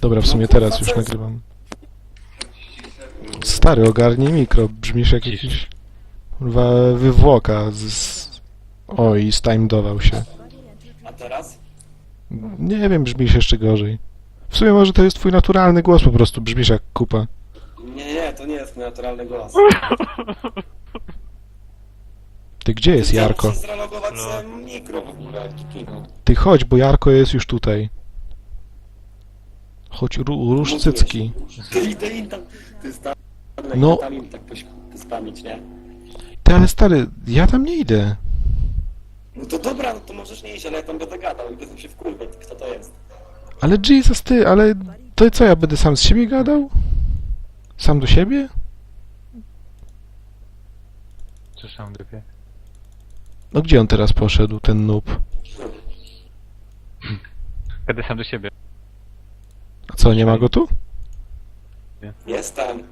Dobra, w sumie teraz już nagrywam. Stary, ogarnij mikro, brzmisz jak jakiś... Kurwa, wywłoka z... z... Oj, stimedował się. A teraz? Nie wiem, brzmisz jeszcze gorzej. W sumie może to jest twój naturalny głos, po prostu brzmisz jak kupa. Nie, nie, to nie jest mój naturalny głos. Ty gdzie jest Jarko? Muszę zrelogować sobie mikro w ogóle. Ty chodź, bo Jarko jest już tutaj. Chodź, ró- rusz cycki. No. tam im tak poś- nie? Ty, ale stary, ja tam nie idę. No to dobra, no to możesz nie iść, ale ja tam będę gadał i będę się wkurwiać, kto to jest. Ale Jesus, ty, ale to co, ja będę sam z siebie gadał? Sam do siebie? Co sam dupie? No gdzie on teraz poszedł, ten noob? Będę sam do siebie. A co, nie ma go tu? Jestem.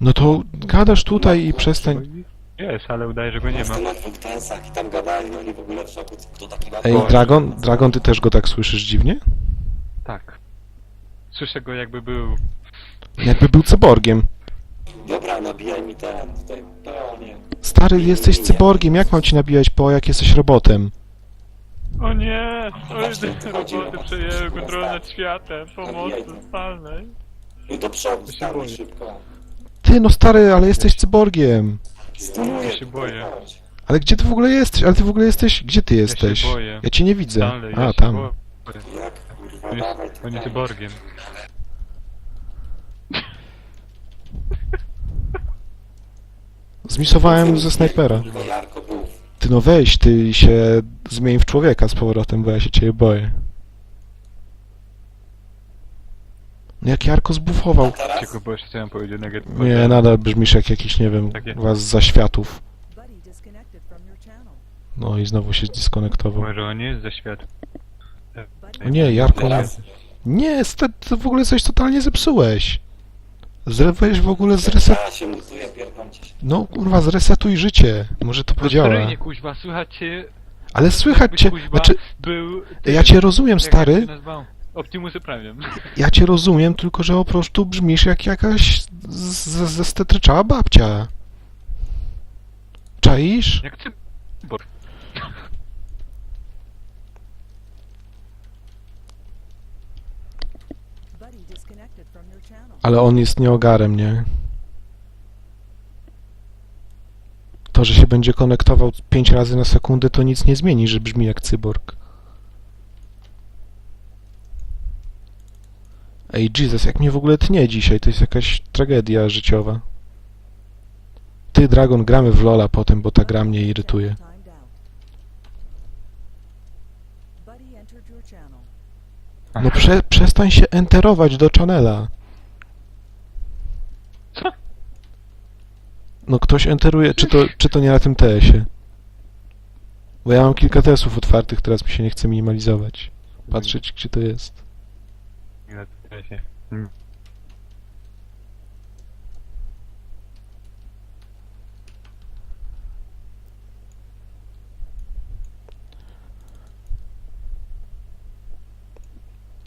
No to gadasz tutaj i przestań. Jest, ale udaje, że go nie ma. Jestem na dwóch i tam gadali, no w ogóle w szoku, kto taki ma Ej, Dragon, Dragon, ty też go tak słyszysz dziwnie? Tak. Słyszę go jakby był... Jakby był cyborgiem. Dobra, nabijaj mi ten, tutaj. Stary, jesteś cyborgiem, jak mam ci nabijać po, jak jesteś robotem? O nie! Właśnie, to chodzi o was. przejęły kontrolę nad światem. Pomocy spalnej. No do przodu, się stary, boję. szybko. Ty, no stary, ale jesteś cyborgiem. Stunuję, się boję. Ale gdzie ty w ogóle jesteś? Ale ty w ogóle jesteś... Gdzie ty jesteś? się boję. Ja cię nie widzę. Stanley, ja A, się tam. boję. Jak, kurwa, On dawaj jest, on jest tutaj. cyborgiem. Zmisowałem ze snajpera. Jarko, mów. Ty no weź, ty się zmień w człowieka z powrotem, bo ja się ciebie boję. No jak Jarko zbufował. Ciekawe, bo jeszcze chciałem powiedzieć nugget. Nie, nadal brzmisz jak jakiś, nie wiem, Takie. was za światów. Buddy disconnected from your channel. No i znowu się zdiskonektował. Może on nie jest ze O nie, Jarko, nie. Teraz? Nie, st- to w ogóle coś totalnie zepsułeś. Zre- weź w ogóle zreset... Ja się mutuję, się. No kurwa, zresetuj życie. Może to podziała. Stryjnie, kuźwa, słychać cię... Ale słychać cię... kuźwa, Znaczy, był... ja cię rozumiem, jak stary. się? Optimus Prime. Ja cię rozumiem, tylko że po prostu brzmisz jak jakaś z- z- zestetryczała babcia. Czaisz? Jak ty... Bor. Buddy disconnected from your channel. Ale on jest nieogarem, nie? To, że się będzie konektował 5 razy na sekundę, to nic nie zmieni, że brzmi jak cyborg. Ej, Jesus, jak mnie w ogóle tnie dzisiaj, to jest jakaś tragedia życiowa. Ty, Dragon, gramy w Lola potem, bo ta gra mnie irytuje. Timed out. Buddy entered your channel. No prze, przestań się enterować do channela. Co? No ktoś enteruje, czy to, czy to nie na tym TS-ie? Bo ja mam kilka TS-ów otwartych, teraz mi się nie chce minimalizować. Patrzeć, gdzie to jest. Nie, to się. Mm.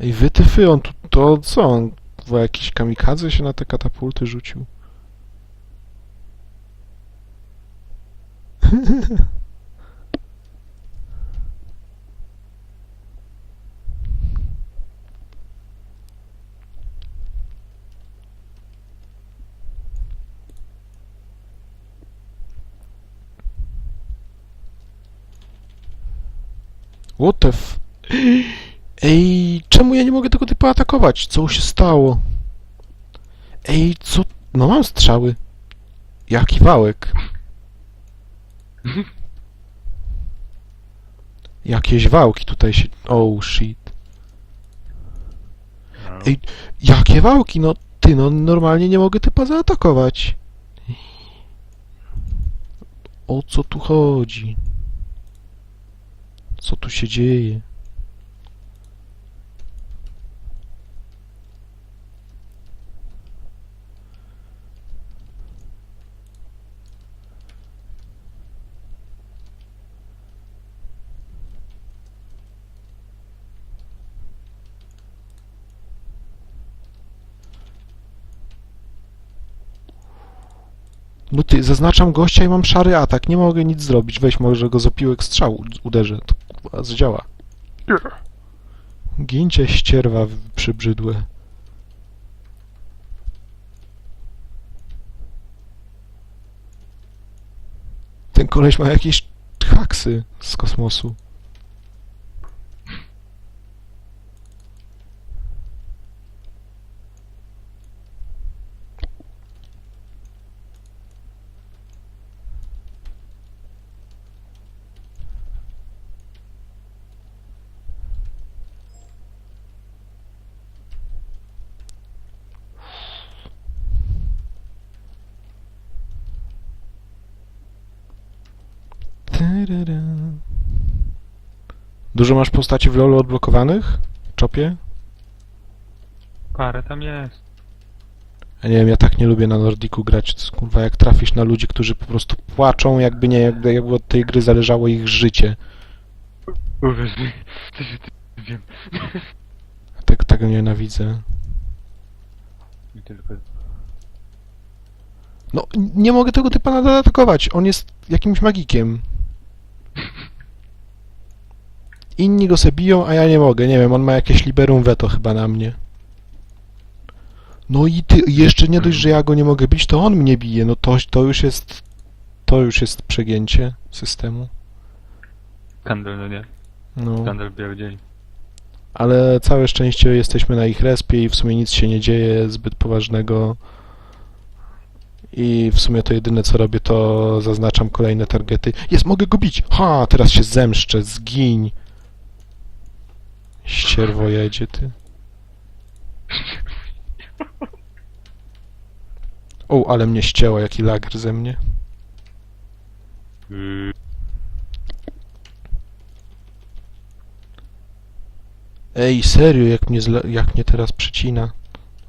Ej, wytyfy, on tu, to co, on w jakiś kamikadze się na te katapulty rzucił? What the f... Ej, czemu ja nie mogę tego typu atakować? Co się stało? Ej, co... No mam strzały. Jaki wałek? Jakieś wałki tutaj się... Oh, shit. No. Ej, jakie wałki? No, ty, no normalnie nie mogę typa zaatakować. O co tu chodzi? Co tu się dzieje? No ty, zaznaczam gościa i mam szary atak, nie mogę nic zrobić. Weź, może go z opiłek strzału uderzę, to kurwa zdziała. Gincie ścierwa przybrzydłe. Ten koleś ma jakieś haksy z kosmosu. Dużo masz postaci w LoLu odblokowanych? Czopie? Parę tam jest. Ja nie wiem, ja tak nie lubię na Nordiku grać. To kurwa, jak trafisz na ludzi, którzy po prostu płaczą, jakby nie, jakby, jakby od tej gry zależało ich życie. Uwierz mi, to się ty wiem. Tak, tego nienawidzę. I tylko... No, nie mogę tego typa nadal atakować. On jest jakimś magikiem. Inni go se biją, a ja nie mogę. Nie wiem, on ma jakieś liberum veto chyba na mnie. No i ty, jeszcze nie dość, że ja go nie mogę bić, to on mnie bije. No to, to już jest... To już jest przegięcie systemu. Skandal, no nie? No. Skandal biały dzień. Ale całe szczęście jesteśmy na ich respie i w sumie nic się nie dzieje zbyt poważnego. I w sumie to jedyne co robię to zaznaczam kolejne targety. Jest, mogę go bić! Ha, teraz się zemszczę, zgiń! Ścierwo jedzie, ty. O, ale mnie ścięło, jaki lager ze mnie. Ej, serio, jak mnie, jak mnie teraz przycina.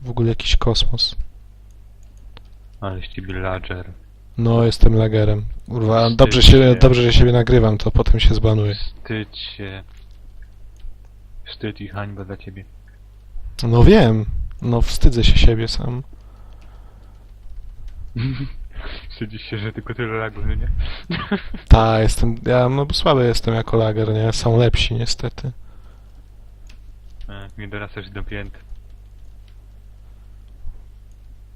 W ogóle jakiś kosmos. ale ciebie ladger. No, jestem lagerem. Kurwa, dobrze, się. dobrze, że siebie nagrywam, to potem się zbanuję. Wstydź się. Wstyd i hańba dla ciebie. No wiem. No, wstydzę się siebie sam. Wstydzisz się, że tylko tyle lagów, no nie? Ta, jestem, ja no słaby jestem jako lager, nie? Są lepsi niestety. Nie dorastasz do pięt.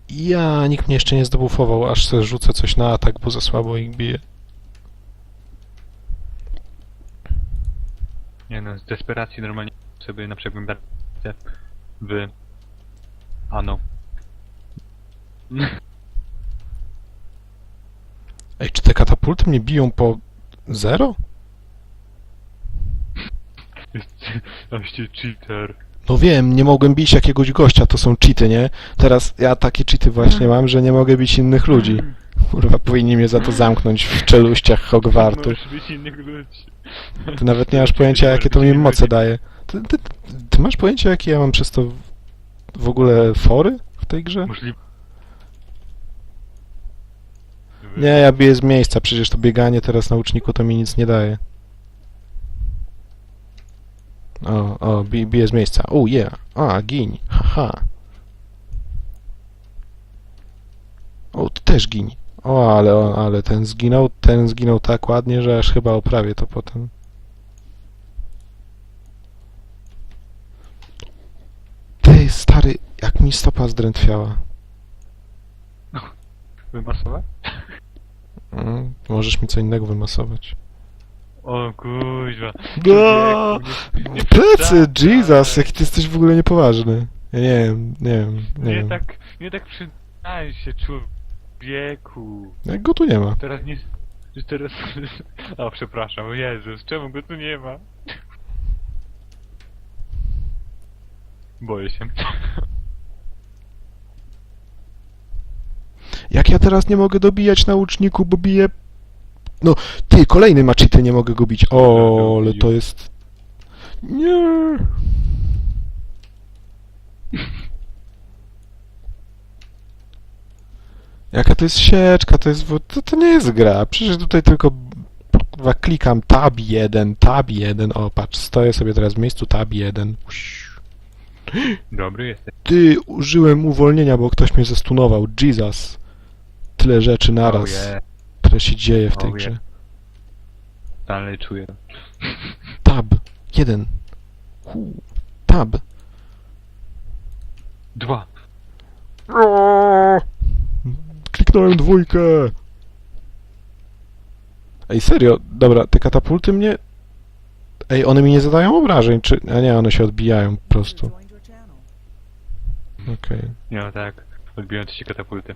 Ja, nikt mnie jeszcze nie zdobufował, aż se rzucę coś na atak, bo za słabo ich bije. Nie no, z desperacji normalnie sobie na przeglądarce w... Ano. Ej, czy te katapulty mnie biją po zero? Oście cheater. No wiem, nie mogłem bić jakiegoś gościa, to są cheaty, nie? Teraz ja takie cheaty właśnie mam, że nie mogę bić innych ludzi. Kurwa, powinni mnie za to zamknąć w czeluściach Hogwartu. Możesz być innych ludzi. Ty nawet nie masz pojęcia, jakie to mi moce daje. Ty, ty, ty masz pojęcie, jakie ja mam przez to w- ogóle fory w tej grze? Możliwe. Nie, ja biję z miejsca, przecież to bieganie teraz na uczniku to mi nic nie daje. O, o, bi, biję z miejsca. O, yeah. A, giń. Haha. O, ty też giń. O, ale, o, ale ten zginął, ten zginął tak ładnie, że aż chyba oprawię to potem. Ty, stary, jak mi stopa zdrętwiała. Wymasować? Mm, możesz mi co innego wymasować. O kuźwa. No, plecy. Jesus, jaki ty jesteś w ogóle niepoważny. Ja nie wiem, nie wiem, nie, Nie wiem. tak, nie tak przyznaj się człowieku. Jak go tu nie ma. Teraz nie... Teraz... O, przepraszam, Jezus, czemu go tu nie ma? Boję się. Jak ja teraz nie mogę dobijać na łuczniku, bo bije... No, ty, kolejny maczity nie mogę go bić. O, ale to jest... Nie. Jaka to jest sieczka, to jest... To, to nie jest gra, przecież tutaj tylko... Kurwa, klikam tab 1, tab 1, o patrz, stoję sobie teraz w miejscu tab 1. Uś. Dobry jesteś. Ty, użyłem uwolnienia, bo ktoś mnie zestunował. Jesus. tyle rzeczy naraz, Oh yeah. które się dzieje w tej Oh yeah. grze. Dalej czuję. Tab. Jeden. Tab. Dwa. Kliknąłem dwójkę. Ej, serio, dobra, te katapulty mnie... Ej, one mi nie zadają obrażeń, czy... A nie, one się odbijają po prostu. Okej. Nie no tak. Odbiłem ci się katapulty.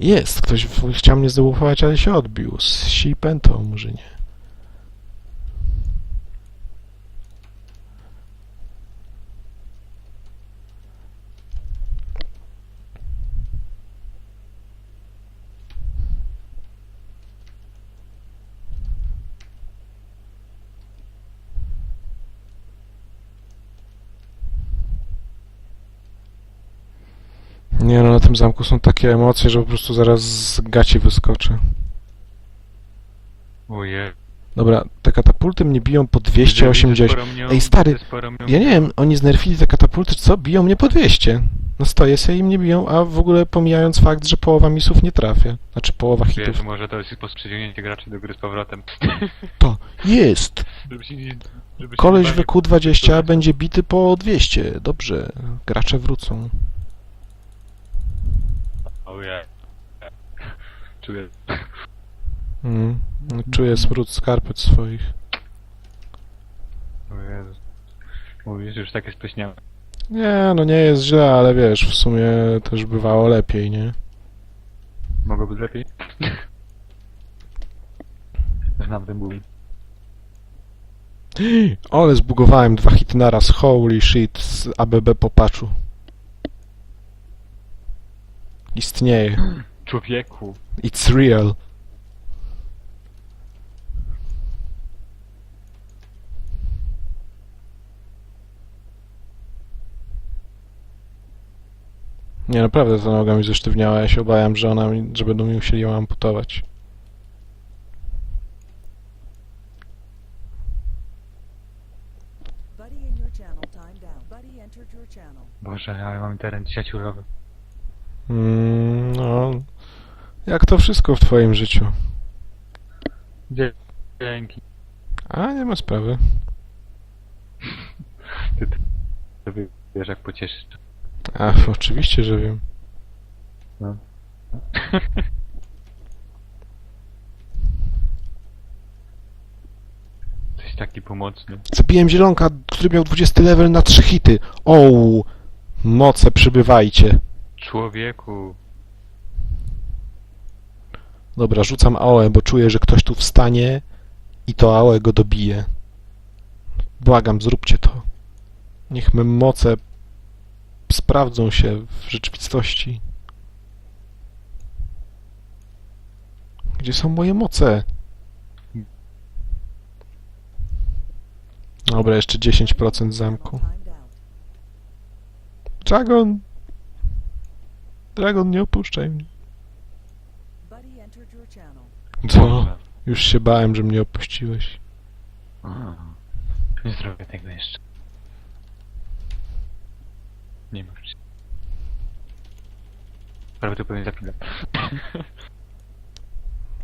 Jest, ktoś w- chciał mnie zdebufować, ale się odbił. Z sipętą, może nie. Nie no, na tym zamku są takie emocje, że po prostu zaraz z gaci wyskoczę. Ojej. Dobra, te katapulty mnie biją po 280. Ej, stary, Ja nie wiem, oni znerfili te katapulty, co? Biją mnie po 200. No stoję sobie i mnie biją, a w ogóle pomijając fakt, że połowa misów nie trafia. Znaczy połowa Wiesz, hitów. może to jest spostrzegnięcie graczy do gry z powrotem. To jest! Koleś w bali- WQ20 będzie bity po 200. Dobrze, gracze wrócą. Ojej. Czuję. Mm. Czuję smród skarpet swoich. O Jezu. Mówisz, już takie spleśniałe. Nie, no nie jest źle, ale wiesz, w sumie też bywało lepiej, nie? Mogło być lepiej? Znam ten ból. Ale zbugowałem dwa hity naraz, holy shit, z ABB po patchu. Istnieje. Człowieku. It's real. Nie, naprawdę ta noga mi zesztywniała, ja się obawiam, że ona mi, że będą mi musieli ją amputować. Buddy in your channel timed out. Buddy entered your channel. Boże, ja mam teren sieciurowy. Mm, no, jak to wszystko w twoim życiu. Dzięki. A, nie ma sprawy. Ty, ty, wiesz jak pocieszysz. A, oczywiście, że wiem. No. Jesteś taki pomocny. Zabiłem zielonka, który miał 20 level na 3 hity. Ouu, moce przybywajcie. Człowieku. Dobra, rzucam AOE, bo czuję, że ktoś tu wstanie i to AOE go dobije. Błagam, zróbcie to. Niech me moce sprawdzą się w rzeczywistości. Gdzie są moje moce? Dobra, jeszcze 10% zamku. Dragon! Dragon, nie opuszczaj mnie. Co? Już się bałem, że mnie opuściłeś. A, Nie zrobię tego jeszcze. Nie martw się. Prawdopodobnie za chwilę.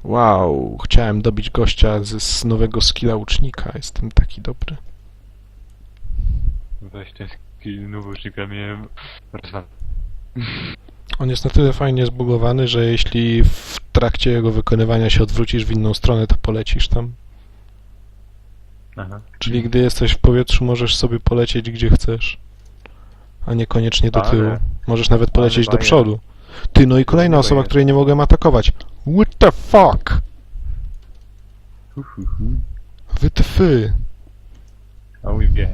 Wow, chciałem dobić gościa z, z nowego skilla łucznika. Jestem taki dobry. Weź ten skill nowucznika mnie rozwal. On jest na tyle fajnie zbugowany, że jeśli w trakcie jego wykonywania się odwrócisz w inną stronę, to polecisz tam. Aha. Czyli gdy jesteś w powietrzu, możesz sobie polecieć gdzie chcesz. A niekoniecznie do Ale- tyłu. Możesz nawet polecieć do przodu. Ty, no i kolejna osoba, której nie mogłem atakować. What the fuck? Hu, hu, hu. Wytfy. A ujbie.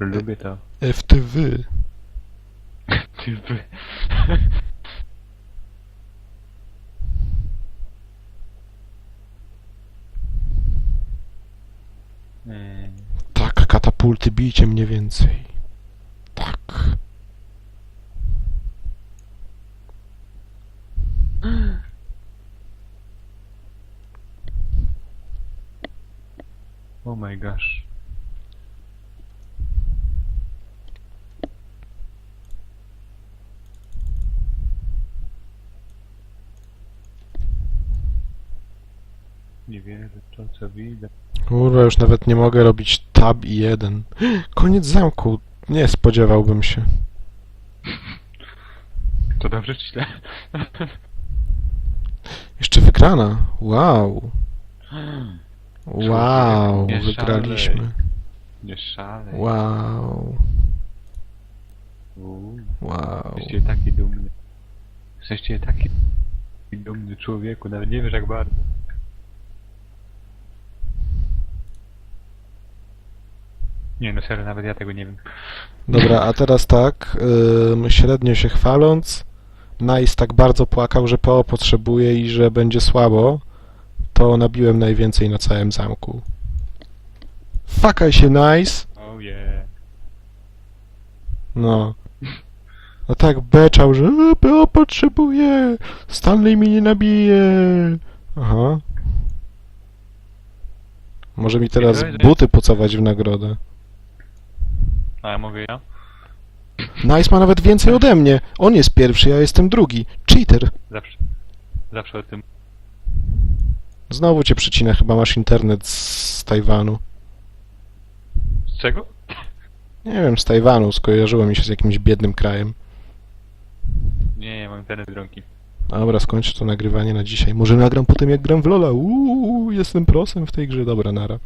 Lubię to. FTW. Ty by... Mm, Tak, katapulty, bijcie mnie więcej. Tak. Oh my gosh. Nie wierzę w to, co widzę. Kurwa, już nawet nie mogę robić tab i jeden. Koniec zamku. Nie spodziewałbym się. To dobrze czy źle? Jeszcze wygrana. Wow. Wow, nie wygraliśmy. Nie szalej. Wow. Uuu, Wow. Jesteście taki dumny. Jesteście taki dumny człowieku, nawet nie wiesz jak bardzo. Nie no serio, nawet ja tego nie wiem. Dobra, a teraz tak, ym, średnio się chwaląc, Nice tak bardzo płakał, że PO potrzebuje i że będzie słabo, to nabiłem najwięcej na całym zamku. Fakaj się Nice! Oh yeah. No. No tak beczał, że "E, PO potrzebuje, Stanley mi nie nabije. Aha. Może mi teraz buty pocawać w nagrodę. A ja mogę ja? Nice ma nawet więcej ode mnie. On jest pierwszy, ja jestem drugi. Cheater. Zawsze. Zawsze o tym. Znowu cię przycina, chyba masz internet z Tajwanu. Z czego? Nie wiem, z Tajwanu, skojarzyło mi się z jakimś biednym krajem. Nie, ja mam internet drągi. Dobra, skończę to nagrywanie na dzisiaj. Może nagram potem jak gram w Lola. Uuu, jestem prosem w tej grze. Dobra, nara.